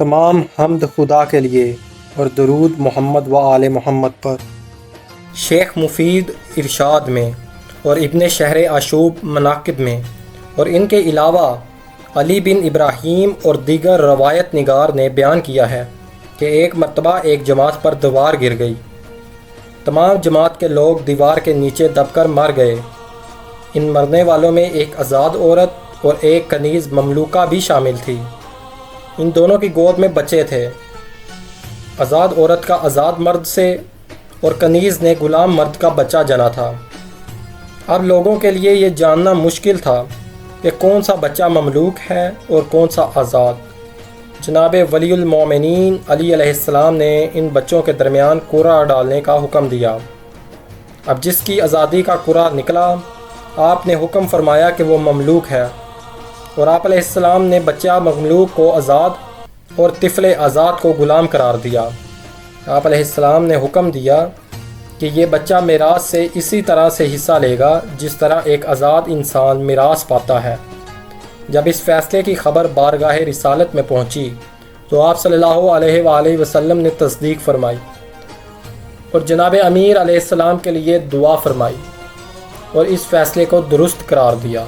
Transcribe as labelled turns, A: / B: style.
A: تمام حمد خدا کے لیے اور درود محمد و آل محمد پر۔ شیخ مفید ارشاد میں اور ابن شہر آشوب مناقب میں اور ان کے علاوہ علی بن ابراہیم اور دیگر روایت نگار نے بیان کیا ہے کہ ایک مرتبہ ایک جماعت پر دیوار گر گئی۔ تمام جماعت کے لوگ دیوار کے نیچے دب کر مر گئے۔ ان مرنے والوں میں ایک آزاد عورت اور ایک کنیز مملوکہ بھی شامل تھی۔ ان دونوں کی گود میں بچے تھے۔ آزاد عورت کا آزاد مرد سے اور کنیز نے غلام مرد کا بچہ جنا تھا۔ اب لوگوں کے لیے یہ جاننا مشکل تھا کہ کون سا بچہ مملوک ہے اور کون سا آزاد۔ جناب ولی المومنین علی علیہ السلام نے ان بچوں کے درمیان قرا ڈالنے کا حکم دیا۔ اب جس کی آزادی کا قرا نکلا، آپ نے حکم فرمایا کہ وہ مملوک ہے۔ اور آپ علیہ السلام نے بچہ مملوک کو آزاد اور طفل آزاد کو غلام قرار دیا۔ آپ علیہ السلام نے حکم دیا کہ یہ بچہ میراث سے اسی طرح سے حصہ لے گا جس طرح ایک آزاد انسان میراث پاتا ہے۔ جب اس فیصلے کی خبر بارگاہ رسالت میں پہنچی تو آپ صلی اللہ علیہ وآلہ وسلم نے تصدیق فرمائی اور جناب امیر علیہ السلام کے لیے دعا فرمائی اور اس فیصلے کو درست قرار دیا۔